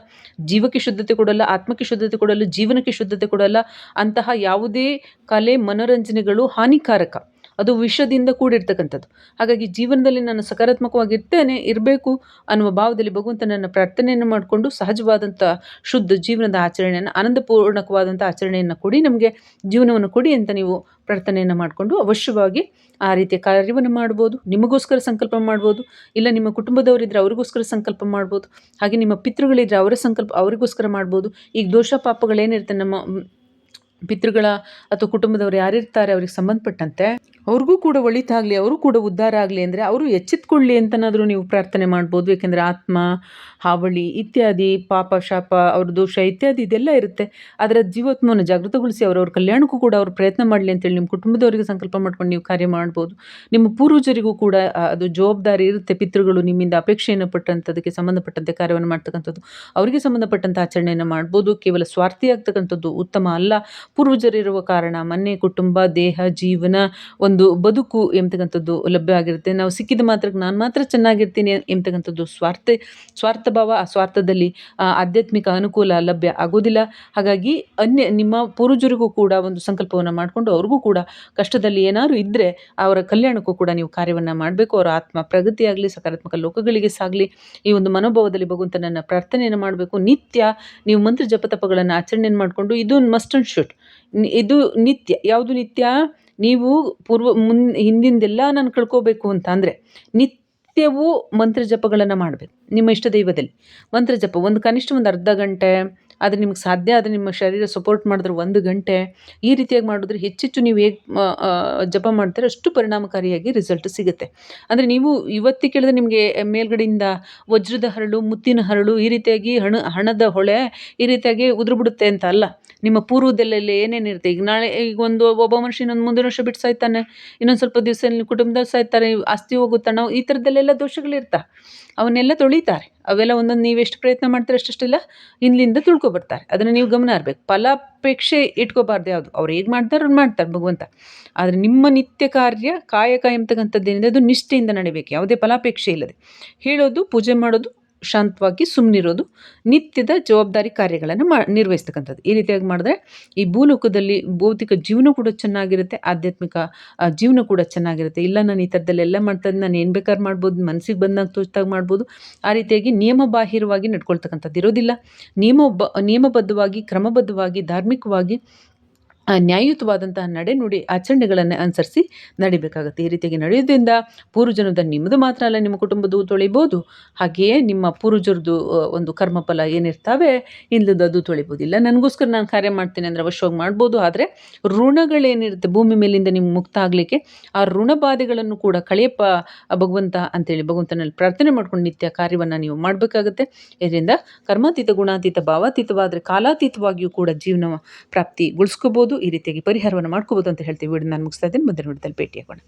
ಜೀವಕ್ಕೆ ಶುದ್ಧತೆ ಕೊಡಲ್ಲ, ಆತ್ಮಕ್ಕೆ ಶುದ್ಧತೆ ಕೊಡಲ್ಲ, ಜೀವನಕ್ಕೆ ಶುದ್ಧತೆ ಕೊಡಲ್ಲ, ಅಂತಹ ಯಾವುದೇ ಕಲೆ, ಮನೋರಂಜನೆಗಳು ಹಾನಿಕಾರಕ. ಅದು ವಿಷದಿಂದ ಕೂಡಿರ್ತಕ್ಕಂಥದ್ದು. ಹಾಗಾಗಿ ಜೀವನದಲ್ಲಿ ನಾನು ಸಕಾರಾತ್ಮಕವಾಗಿರ್ತೇನೆ ಇರಬೇಕು ಅನ್ನುವ ಭಾವದಲ್ಲಿ ಭಗವಂತನನ್ನು ಪ್ರಾರ್ಥನೆಯನ್ನು ಮಾಡಿಕೊಂಡು ಸಹಜವಾದಂಥ ಶುದ್ಧ ಜೀವನದ ಆಚರಣೆಯನ್ನು, ಆನಂದಪೂರ್ಣಕವಾದಂಥ ಆಚರಣೆಯನ್ನು ಕೊಡಿ, ನಮಗೆ ಜೀವನವನ್ನು ಕೊಡಿ ಅಂತ ನೀವು ಪ್ರಾರ್ಥನೆಯನ್ನು ಮಾಡಿಕೊಂಡು ಅವಶ್ಯವಾಗಿ ಆ ರೀತಿಯ ಕಾರ್ಯವನ್ನು ಮಾಡ್ಬೋದು. ನಿಮಗೋಸ್ಕರ ಸಂಕಲ್ಪ ಮಾಡ್ಬೋದು. ಇಲ್ಲ ನಿಮ್ಮ ಕುಟುಂಬದವರಿದ್ದರೆ ಅವರಿಗೋಸ್ಕರ ಸಂಕಲ್ಪ ಮಾಡ್ಬೋದು. ಹಾಗೆ ನಿಮ್ಮ ಪಿತೃಗಳಿದ್ದರೆ ಅವರ ಸಂಕಲ್ಪ ಅವರಿಗೋಸ್ಕರ ಮಾಡ್ಬೋದು. ಈಗ ದೋಷ ಪಾಪಗಳೇನಿರುತ್ತೆ ನಮ್ಮ ಪಿತೃಗಳ ಅಥವಾ ಕುಟುಂಬದವರು ಯಾರಿರ್ತಾರೆ, ಅವ್ರಿಗೆ ಸಂಬಂಧಪಟ್ಟಂತೆ ಅವ್ರಿಗೂ ಕೂಡ ಒಳಿತಾಗಲಿ ಅವರು ಕೂಡ ಉದ್ಧಾರ ಆಗಲಿ ಅಂದರೆ ಅವರು ಎಚ್ಚೆತ್ಕೊಳ್ಳಿ ಅಂತನಾದರೂ ನೀವು ಪ್ರಾರ್ಥನೆ ಮಾಡ್ಬೋದು. ಏಕೆಂದರೆ ಆತ್ಮ, ಹಾವಳಿ ಇತ್ಯಾದಿ, ಪಾಪ, ಶಾಪ ಅವ್ರ ದೋಷ ಇತ್ಯಾದಿ ಇದೆಲ್ಲ ಇರುತ್ತೆ. ಅದರ ಜೀವೋತ್ಮವನ್ನು ಜಾಗೃತಗೊಳಿಸಿ ಅವರವ್ರ ಕಲ್ಯಾಣಕ್ಕೂ ಕೂಡ ಅವರು ಪ್ರಯತ್ನ ಮಾಡಲಿ ಅಂತೇಳಿ ನಿಮ್ಮ ಕುಟುಂಬದವರಿಗೆ ಸಂಕಲ್ಪ ಮಾಡ್ಕೊಂಡು ನೀವು ಕಾರ್ಯ ಮಾಡ್ಬೋದು. ನಿಮ್ಮ ಪೂರ್ವಜರಿಗೂ ಕೂಡ ಅದು ಜವಾಬ್ದಾರಿ ಇರುತ್ತೆ. ಪಿತೃಗಳು ನಿಮ್ಮಿಂದ ಅಪೇಕ್ಷೆಯನ್ನು ಪಟ್ಟಂಥದಕ್ಕೆ ಸಂಬಂಧಪಟ್ಟಂತೆ ಕಾರ್ಯವನ್ನು ಮಾಡ್ತಕ್ಕಂಥದ್ದು. ಅವರಿಗೆ ಸಂಬಂಧಪಟ್ಟಂಥ ಆಚರಣೆಯನ್ನು ಮಾಡ್ಬೋದು. ಕೇವಲ ಸ್ವಾರ್ಥಿ ಆಗ್ತಕ್ಕಂಥದ್ದು ಉತ್ತಮ ಅಲ್ಲ. ಪೂರ್ವಜರಿರುವ ಕಾರಣ ಮನೆ, ಕುಟುಂಬ, ದೇಹ, ಜೀವನ ಒಂದು ಬದುಕು ಎಂಬತಕ್ಕಂಥದ್ದು ಲಭ್ಯ ಆಗಿರುತ್ತೆ. ನಾವು ಸಿಕ್ಕಿದ ಮಾತ್ರಕ್ಕೆ ನಾನು ಮಾತ್ರ ಚೆನ್ನಾಗಿರ್ತೀನಿ ಎಂಬತಕ್ಕಂಥದ್ದು ಸ್ವಾರ್ಥ ಸ್ವಾರ್ಥ ಭಾವ ಆ ಸ್ವಾರ್ಥದಲ್ಲಿ ಆಧ್ಯಾತ್ಮಿಕ ಅನುಕೂಲ ಲಭ್ಯ ಆಗೋದಿಲ್ಲ ಹಾಗಾಗಿ ಅನ್ಯ, ನಿಮ್ಮ ಪೂರ್ವಜರಿಗೂ ಕೂಡ ಒಂದು ಸಂಕಲ್ಪವನ್ನು ಮಾಡಿಕೊಂಡು ಅವ್ರಿಗೂ ಕೂಡ ಕಷ್ಟದಲ್ಲಿ ಏನಾದ್ರು ಇದ್ದರೆ ಅವರ ಕಲ್ಯಾಣಕ್ಕೂ ಕೂಡ ನೀವು ಕಾರ್ಯವನ್ನು ಮಾಡಬೇಕು. ಅವರ ಆತ್ಮ ಪ್ರಗತಿಯಾಗಲಿ, ಸಕಾರಾತ್ಮಕ ಲೋಕಗಳಿಗೆ ಸಾಗಲಿ, ಈ ಒಂದು ಮನೋಭಾವದಲ್ಲಿ ಭಗವಂತನನ್ನು ಪ್ರಾರ್ಥನೆಯನ್ನು ಮಾಡಬೇಕು. ನಿತ್ಯ ನೀವು ಮಂತ್ರ ಜಪತಪಗಳನ್ನು ಆಚರಣೆಯನ್ನು ಮಾಡಿಕೊಂಡು ಇದು ಮಸ್ಟ್ ಅಂಡ್ ಶುಡ್ ಇದು ನಿತ್ಯ, ಯಾವುದು ನಿತ್ಯ? ನೀವು ಪೂರ್ವ ಮುನ್, ಹಿಂದಿಂದೆಲ್ಲ ನಾನು ಕಳ್ಕೋಬೇಕು ಅಂತ ಅಂದರೆ ನಿತ್ಯವೂ ಮಂತ್ರ ಜಪಗಳನ್ನು ಮಾಡಬೇಕು. ನಿಮ್ಮ ಇಷ್ಟ ದೈವದಲ್ಲಿ. ಮಂತ್ರ ಜಪ ಒಂದು ಕನಿಷ್ಠ ಒಂದು ಅರ್ಧ ಗಂಟೆ ಆದರೆ ನಿಮ್ಗೆ ಸಾಧ್ಯ ಆದರೆ ನಿಮ್ಮ ಶರೀರ ಸಪೋರ್ಟ್ ಮಾಡಿದ್ರೆ ಒಂದು ಗಂಟೆ, ಈ ರೀತಿಯಾಗಿ ಮಾಡಿದ್ರೆ ಹೆಚ್ಚೆಚ್ಚು ನೀವು ಹೇಗೆ ಜಪ ಮಾಡ್ತೀರ ಅಷ್ಟು ಪರಿಣಾಮಕಾರಿಯಾಗಿ ರಿಸಲ್ಟ್ ಸಿಗುತ್ತೆ. ಅಂದರೆ ನೀವು ಇವತ್ತಿ ಕೇಳಿದ್ರೆ ನಿಮಗೆ ಮೇಲ್ಗಡೆಯಿಂದ ವಜ್ರದ ಹರಳು, ಮುತ್ತಿನ ಹರಳು ಈ ರೀತಿಯಾಗಿ ಹಣ, ಹಣದ ಹೊಳೆ ಈ ರೀತಿಯಾಗಿ ಉದುರು ಬಿಡುತ್ತೆ ಅಂತ ಅಲ್ಲ. ನಿಮ್ಮ ಪೂರ್ವದಲ್ಲೆಲ್ಲ ಏನೇನಿರುತ್ತೆ ಈಗ ನಾಳೆ ಈಗ ಒಂದು ಒಬ್ಬ ಮನುಷ್ಯ ಇನ್ನೊಂದು ಮುಂದಿನ ವರ್ಷ ಬಿಟ್ಟು ಸಾಯ್ತಾನೆ, ಇನ್ನೊಂದು ಸ್ವಲ್ಪ ದಿವಸ ಕುಟುಂಬದಲ್ಲಿ ಸಾಯ್ತಾರೆ, ಆಸ್ತಿ ಹೋಗುತ್ತಾ, ನಾವು ಈ ಥರದ್ದೆಲ್ಲ ದೋಷಗಳಿರ್ತಾವೆ ಅವನ್ನೆಲ್ಲ ತೊಳಿತಾರೆ. ಅವೆಲ್ಲ ಒಂದೊಂದು ನೀವು ಎಷ್ಟು ಪ್ರಯತ್ನ ಮಾಡ್ತಾರೆ ಅಷ್ಟೆಲ್ಲ ಇಲ್ಲಿಂದ ತುಳ್ಕೊಬರ್ತಾರೆ. ಅದನ್ನು ನೀವು ಗಮನ ಇರಬೇಕು ಫಲಾಪೇಕ್ಷೆ ಇಟ್ಕೋಬಾರ್ದು ಯಾವುದು. ಅವ್ರು ಹೇಗೆ ಮಾಡ್ತಾರೆ ಅವ್ರು ಮಾಡ್ತಾರೆ ಭಗವಂತ. ಆದರೆ ನಿಮ್ಮ ನಿತ್ಯ ಕಾರ್ಯ ಕಾಯಕ ಎಂಬತಕ್ಕಂಥದ್ದೇನಿದೆ, ಅದು ನಿಷ್ಠೆಯಿಂದ ನಡಿಬೇಕು. ಯಾವುದೇ ಫಲಾಪೇಕ್ಷೆ ಇಲ್ಲದೆ. ಹೇಳೋದು, ಪೂಜೆ ಮಾಡೋದು ಶಾಂತವಾಗಿ ಸುಮ್ಮನಿರೋದು ನಿತ್ಯದ ಜವಾಬ್ದಾರಿ ಕಾರ್ಯಗಳನ್ನು ಮಾ, ನಿರ್ವಹಿಸ್ತಕ್ಕಂಥದ್ದು. ಈ ರೀತಿಯಾಗಿ ಮಾಡಿದ್ರೆ ಈ ಭೂಲೋಕದಲ್ಲಿ ಭೌತಿಕ ಜೀವನ ಕೂಡ ಚೆನ್ನಾಗಿರುತ್ತೆ, ಆಧ್ಯಾತ್ಮಿಕ ಜೀವನ ಕೂಡ ಚೆನ್ನಾಗಿರುತ್ತೆ. ಇಲ್ಲ ನಾನು ಈ ಥರದಲ್ಲೆಲ್ಲ ಮಾಡ್ತಾ ಇದ್ದೀನಿ ನಾನು ಏನು ಬೇಕಾದ್ರೂ ಮಾಡ್ಬೋದು ಮನಸ್ಸಿಗೆ ಬಂದಾಗ ತೋಚ್ದಾಗ ಮಾಡ್ಬೋದು. ಆ ರೀತಿಯಾಗಿ ನಿಯಮ ಬಾಹಿರವಾಗಿ ನಡ್ಕೊಳ್ತಕ್ಕಂಥದ್ದು ಇರೋದಿಲ್ಲ. ನಿಯಮ ಬ ನಿಯಮಬದ್ಧವಾಗಿ, ಕ್ರಮಬದ್ಧವಾಗಿ, ಧಾರ್ಮಿಕವಾಗಿ ನ್ಯಾಯಯುತವಾದಂತಹ ನಡೆನುಡಿ ಆಚರಣೆಗಳನ್ನು ಅನುಸರಿಸಿ ನಡಿಬೇಕಾಗುತ್ತೆ. ಈ ರೀತಿಯಾಗಿ ನಡೆಯೋದ್ರಿಂದ ಪೂರ್ವಜನದ ನಿಮ್ಮದು ಮಾತ್ರ ಅಲ್ಲ, ನಿಮ್ಮ ಕುಟುಂಬದ್ದು ತೊಳಿಬೋದು. ಹಾಗೆಯೇ ನಿಮ್ಮ ಪೂರ್ವಜರದ್ದು ಒಂದು ಕರ್ಮಫಲ ಏನಿರ್ತಾವೆ ಇಲ್ಲದ ಅದು ತೊಳಿಬೋದು ಇಲ್ಲ ನನಗೋಸ್ಕರ ನಾನು ಕಾರ್ಯ ಮಾಡ್ತೇನೆ ಅಂದರೆ ಅವಶ್ಯವಾಗಿ ಮಾಡ್ಬೋದು. ಆದರೆ ಋಣಗಳೇನಿರುತ್ತೆ, ಭೂಮಿ ಮೇಲಿಂದ ನಿಮ್ಗೆ ಮುಕ್ತ ಆಗಲಿಕ್ಕೆ, ಆ ಋಣ ಬಾಧೆಗಳನ್ನು ಕೂಡ ಕಳೆಯಪ್ಪ ಭಗವಂತ ಅಂತೇಳಿ ಭಗವಂತನಲ್ಲಿ ಪ್ರಾರ್ಥನೆ ಮಾಡ್ಕೊಂಡು ನಿತ್ಯ ಕಾರ್ಯವನ್ನು ನೀವು ಮಾಡಬೇಕಾಗುತ್ತೆ. ಇದರಿಂದ ಕರ್ಮಾತೀತ, ಗುಣಾತೀತ, ಭಾವಾತೀತವಾದರೆ ಕಾಲಾತೀತವಾಗಿಯೂ ಕೂಡ ಜೀವನ ಪ್ರಾಪ್ತಿಗೊಳಿಸ್ಕೋಬೋದು. ಈ ರೀತಿಯಾಗಿ ಪರಿಹಾರವನ್ನು ಮಾಡ್ಕೋಬೋದು ಅಂತ ಹೇಳ್ತೀವಿ. ವಿಡಿಯೋ ನಾನು ಮುಗಿಸ್ತಾ ಇದ್ದೀನಿ. ಮುಂದಿನ ವಿಡಿಯೋದಲ್ಲಿ ಭೇಟಿಯಾಗೋಣ.